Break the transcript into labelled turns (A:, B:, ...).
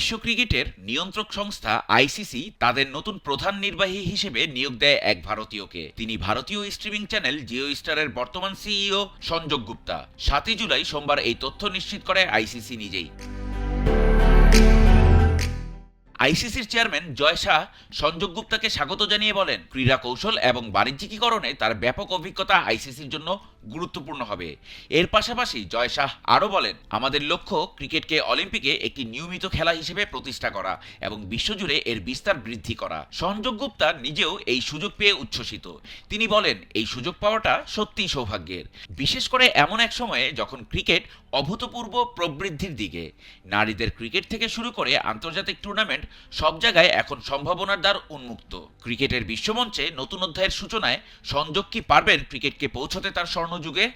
A: বিশ্ব ক্রিকেটের নিয়ন্ত্রক সংস্থা আইসিসি তাদের নতুন প্রধান নির্বাহী হিসেবে নিয়োগ দেয় এক ভারতীয়কে। তিনি ভারতীয় স্ট্রিমিং চ্যানেল জিও স্টারের বর্তমান সিইও সঞ্জক গুপ্তা। সাতই জুলাই সোমবার এই তথ্য নিশ্চিত করে আইসিসি নিজেই। আইসিসির চেয়ারম্যান জয় শাহ সঞ্জয় গুপ্তাকে স্বাগত জানিয়ে বলেন, ক্রীড়া কৌশল এবং বাণিজ্যিকীকরণে তার ব্যাপক অভিজ্ঞতা আইসিসির জন্য গুরুত্বপূর্ণ হবে। এর পাশাপাশি জয় শাহ আরও বলেন, আমাদের লক্ষ্য ক্রিকেটকে অলিম্পিকে একটি নিয়মিত খেলা হিসেবে প্রতিষ্ঠা করা এবং বিশ্বজুড়ে এর বিস্তার বৃদ্ধি করা। সঞ্জয় গুপ্তা নিজেও এই সুযোগ পেয়ে উচ্ছ্বসিত। তিনি বলেন, এই সুযোগ পাওয়াটা সত্যিই সৌভাগ্যের, বিশেষ করে এমন এক সময়ে যখন ক্রিকেট অভূতপূর্ব প্রবৃদ্ধির দিকে। নারীদের ক্রিকেট থেকে শুরু করে আন্তর্জাতিক টুর্নামেন্ট সব জায়গায় এখন সম্ভাবনার দ্বার উন্মুক্ত। ক্রিকেটের বিশ্বমঞ্চে নতুন অধ্যায়ের সূচনায় সংযোগ কি পারবেন ক্রিকেটকে পৌঁছতে তার স্বর্ণযুগে?